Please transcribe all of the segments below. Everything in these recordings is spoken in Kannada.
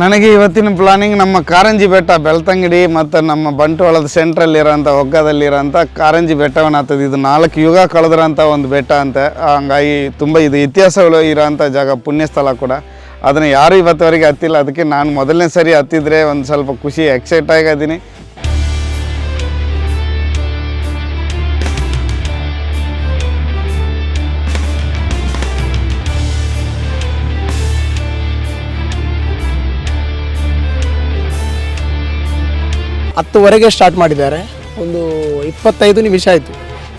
ನನಗೆ ಇವತ್ತಿನ ಪ್ಲಾನಿಂಗ್ ನಮ್ಮ ಕಾರಂಜಿ ಬೆಟ್ಟ, ಬೆಳ್ತಂಗಡಿ ಮತ್ತು ನಮ್ಮ ಬಂಟ್ವಾಳದ ಸೆಂಟ್ರಲ್ಲಿರೋಂಥ ಒಗ್ಗದಲ್ಲಿರೋಂಥ ಕಾರಂಜಿ ಬೆಟ್ಟವನ್ನು ಹತ್ತದ. ಇದು ನಾಲ್ಕು ಯುಗ ಕಳೆದಿರೋಂಥ ಒಂದು ಬೆಟ್ಟ ಅಂತೆ. ಹಂಗಾಗಿ ತುಂಬ ಇದು ಇತಿಹಾಸಗಳು ಇರೋಂಥ ಜಾಗ, ಪುಣ್ಯಸ್ಥಳ ಕೂಡ. ಅದನ್ನು ಯಾರು ಇವತ್ತವರೆಗೆ ಹತ್ತಿಲ್ಲ. ಅದಕ್ಕೆ ನಾನು ಮೊದಲನೇ ಸರಿ ಹತ್ತಿದ್ರೆ ಒಂದು ಸ್ವಲ್ಪ ಖುಷಿ ಎಕ್ಸೈಟ್ ಆಗಿದ್ದೀನಿ. ಹತ್ತುವರೆಗೆ ಸ್ಟಾರ್ಟ್ ಮಾಡಿದ್ದಾರೆ. ಒಂದು ಇಪ್ಪತ್ತೈದು ನಿಮಿಷ ಆಯಿತು.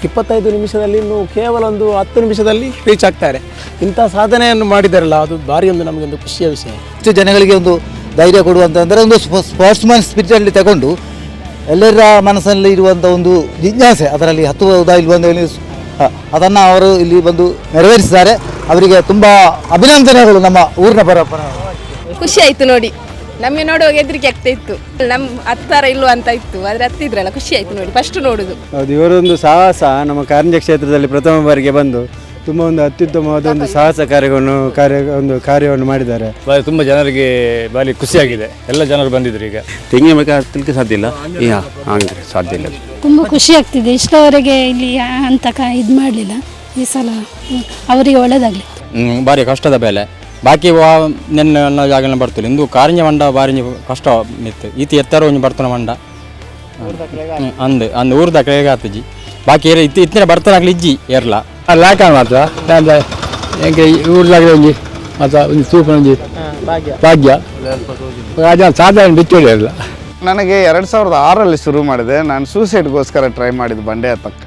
ಇಪ್ಪತ್ತೈದು ನಿಮಿಷದಲ್ಲಿ ಇನ್ನು ಕೇವಲ ಒಂದು ಹತ್ತು ನಿಮಿಷದಲ್ಲಿ ರೀಚ್ ಆಗ್ತಾರೆ ಇಂಥ ಸಾಧನೆಯನ್ನು ಮಾಡಿದಾರಲ್ಲ ಅದು ಭಾರಿ ಒಂದು ನಮಗೊಂದು ಖುಷಿಯ ವಿಷಯ. ಹೆಚ್ಚು ಜನಗಳಿಗೆ ಒಂದು ಧೈರ್ಯ ಕೊಡುವಂತಂದರೆ ಒಂದು ಸ್ಪೋರ್ಟ್ಸ್ ಮ್ಯಾನ್ ಸ್ಪಿರಿಚಲ್ಲಿ ತಗೊಂಡು ಎಲ್ಲರ ಮನಸ್ಸಲ್ಲಿ ಇರುವಂಥ ಒಂದು ಜಿಜ್ಞಾಸೆ ಅದರಲ್ಲಿ ಹತ್ತುವುದಾ ಇಲ್ವಾ ಅಂತ ಹೇಳಿ ಹ, ಅದನ್ನು ಅವರು ಇಲ್ಲಿ ಬಂದು ನೆರವೇರಿಸಿದ್ದಾರೆ. ಅವರಿಗೆ ತುಂಬ ಅಭಿನಂದನೆಗಳು ನಮ್ಮ ಊರಿನ ಪರ ಖುಷಿ ಆಯಿತು ನೋಡಿ. ನಮಗೆ ನೋಡುವಾಗ ಹೆದರಿಕೆ ಆಗ್ತಾ ಇತ್ತು. ನಮ್ಮ ಹತ್ತಾರ ಇಲ್ವಾ ಅಂತ ಇತ್ತು ಆದರೆ ಹತ್ತಿದ್ರಲ್ಲ ಖುಷಿ ಆಯ್ತು ನೋಡಿ ಫಸ್ಟ್ ನೋಡುದು. ಹೌದು ಇವರೊಂದು ಸಾಹಸ ನಮ್ಮ ಕಾರಂಜ ಕ್ಷೇತ್ರದಲ್ಲಿ ಪ್ರಥಮ ಬಾರಿಗೆ ಬಂದು ತುಂಬ ಒಂದು ಅತ್ಯುತ್ತಮವಾದ ಒಂದು ಸಾಹಸ ಕಾರ್ಯವನ್ನು ಕಾರ್ಯ ಒಂದು ಕಾರ್ಯವನ್ನು ಮಾಡಿದ್ದಾರೆ. ಬಾರಿ ತುಂಬ ಜನರಿಗೆ ಬಾರಿ ಖುಷಿಯಾಗಿದೆ ಎಲ್ಲ ಜನರು ಬಂದಿದ್ರು ಈಗ. ತೆಂಗಿನ ಬಗ್ಗೆ ಹತ್ತಲಿಕ್ಕೆ ಸಾಧ್ಯ ಇಲ್ಲ. ಹಂಗೆ ಸಾಧ್ಯ ಇಲ್ಲ. ತುಂಬ ಖುಷಿ ಆಗ್ತಿದೆ. ಇಷ್ಟವರೆಗೆ ಇಲ್ಲಿ ಅಂತ ಇದು ಮಾಡಲಿಲ್ಲ. ಈ ಸಲ ಅವರಿಗೆ ಒಳ್ಳೆಯದಾಗಲಿ ಭಾರಿ ಕಷ್ಟದ ಬೆಲೆ. ಬಾಕಿ ವಾ ನೆನ್ನೆ ಅನ್ನೋ ಜಾಗನ ಬರ್ತಿಲ್ಲ. ಇಂದು ಕಾರಿಂಜ ಮಂಡ ಬಾರಿ ಕಷ್ಟ ನಿತ್ತು ಈತಿ ಎತ್ತರ ಒಂಜಿ ಬರ್ತನ ಮಂಡ. ಅಂದ್ ಅಂದ್ ಊರ್ದ ಕಡೆಗೆ ಆತಜಿ ಬಾಕಿ ಏರ್ ಇತ್ನೆ ಇತ್ತಿನ ಬರ್ತಾನಾಗ್ಲಿ ಇಜ್ಜಿ ಏರ್ಲ. ಲಾಕ ಮಾತ್ರ. ಎಂಗೆ ಊರ್ಲಾಗ ಒಂಜಿ ಮಾತ ಒಂದು ಸೂಪರ್ ಒಂಜಿ ಭಾಗ್ಯ. ರಾಜ ಸಾಧಾರಣ ಬಿಚ್ಚೋಡಿ ಇರಲ್ಲ ನನಗೆ ಎರಡು ಸಾವಿರದ ಆರಲ್ಲಿ ಶುರು ಮಾಡಿದೆ. ನಾನು ಸೂಸೈಡ್ಗೋಸ್ಕರ ಟ್ರೈ ಮಾಡಿದ್ದು ಬಂಡೆ ಹತ್ತಕ್ಕೆ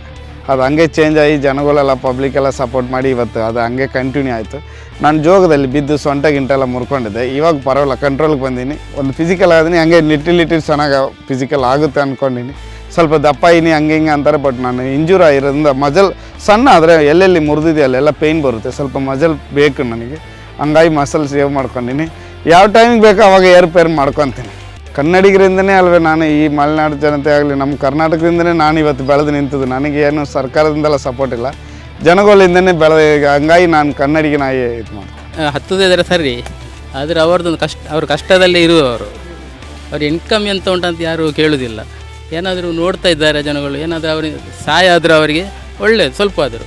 ಅದು ಹಂಗೆ ಚೇಂಜ್ ಆಗಿ ಜನಗಳೆಲ್ಲ ಪಬ್ಲಿಕ್ ಎಲ್ಲ ಸಪೋರ್ಟ್ ಮಾಡಿ ಇವತ್ತು ಅದು ಹಂಗೆ ಕಂಟಿನ್ಯೂ ಆಯಿತು. ನಾನು ಜೋಗದಲ್ಲಿ ಬಿದ್ದು ಸೊಂಟ ಗಿಂಟೆಲ್ಲ ಮುರ್ಕೊಂಡಿದ್ದೆ. ಇವಾಗ ಪರವಾಗಿಲ್ಲ ಕಂಟ್ರೋಲ್ಗೆ ಬಂದೀನಿ. ಒಂದು ಫಿಸಿಕಲ್ ಆದಿನಿ, ಹಂಗೆ ಲಿಟಿಲ್ ಲಿಟಿಲ್ ಚೆನ್ನಾಗಿ ಫಿಸಿಕಲ್ ಆಗುತ್ತೆ ಅಂದ್ಕೊಂಡಿನಿ ಸ್ವಲ್ಪ ದಪ್ಪ ಇನಿ, ಹಂಗೆ ಹಿಂಗೆ ಅಂತಾರೆ ಬಟ್ ನಾನು ಇಂಜೂರ್ ಆಗಿರೋದ್ರಿಂದ ಮಜಲ್ ಸಣ್ಣ ಆದರೆ ಎಲ್ಲೆಲ್ಲಿ ಮುರಿದಿದೆ ಅಲ್ಲೆಲ್ಲ ಪೇಯ್ನ್ ಬರುತ್ತೆ. ಸ್ವಲ್ಪ ಮಜಲ್ ಬೇಕು ನನಗೆ. ಹಂಗಾಗಿ ಮಸಲ್ ಸೇವ್ ಮಾಡ್ಕೊಂಡಿನಿ. ಯಾವ ಟೈಮಿಗೆ ಬೇಕೋ ಅವಾಗ ಏರ್ಪೇರ್ ಮಾಡ್ಕೊತೀನಿ. ಕನ್ನಡಿಗರಿಂದನೇ ಅಲ್ವೇ ನಾನು ಈ ಮಲೆನಾಡು ಜನತೆ ಆಗಲಿ, ನಮ್ಮ ಕರ್ನಾಟಕದಿಂದನೇ ನಾನು ಇವತ್ತು ಬೆಳೆದು ನಿಂತದ್ದು. ನನಗೆ ಏನು ಸರ್ಕಾರದಿಂದೆಲ್ಲ ಸಪೋರ್ಟ್ ಇಲ್ಲ. ಜನಗಳಿಂದನೇ ಬೆಳೆದ ಹಂಗಾಗಿ ನಾನು ಕನ್ನಡಿಗನಾಗಿ ಇದು ಮಾಡ್ತೀನಿ. ಹತ್ತದಿದ್ರೆ ಸರಿ. ಆದರೆ ಅವ್ರದ್ದೊಂದು ಕಷ್ಟ ಅವ್ರ ಕಷ್ಟದಲ್ಲೇ ಇರುವವರು. ಅವ್ರ ಇನ್ಕಮ್ ಎಂತ ಉಂಟಂತ ಯಾರು ಕೇಳುವುದಿಲ್ಲ ಏನಾದರೂ ನೋಡ್ತಾ ಇದ್ದಾರೆ ಜನಗಳು. ಏನಾದರೂ ಅವ್ರಿಗೆ ಸಹಾಯ ಆದರೂ ಅವರಿಗೆ ಒಳ್ಳೆಯದು ಸ್ವಲ್ಪ ಆದರೂ.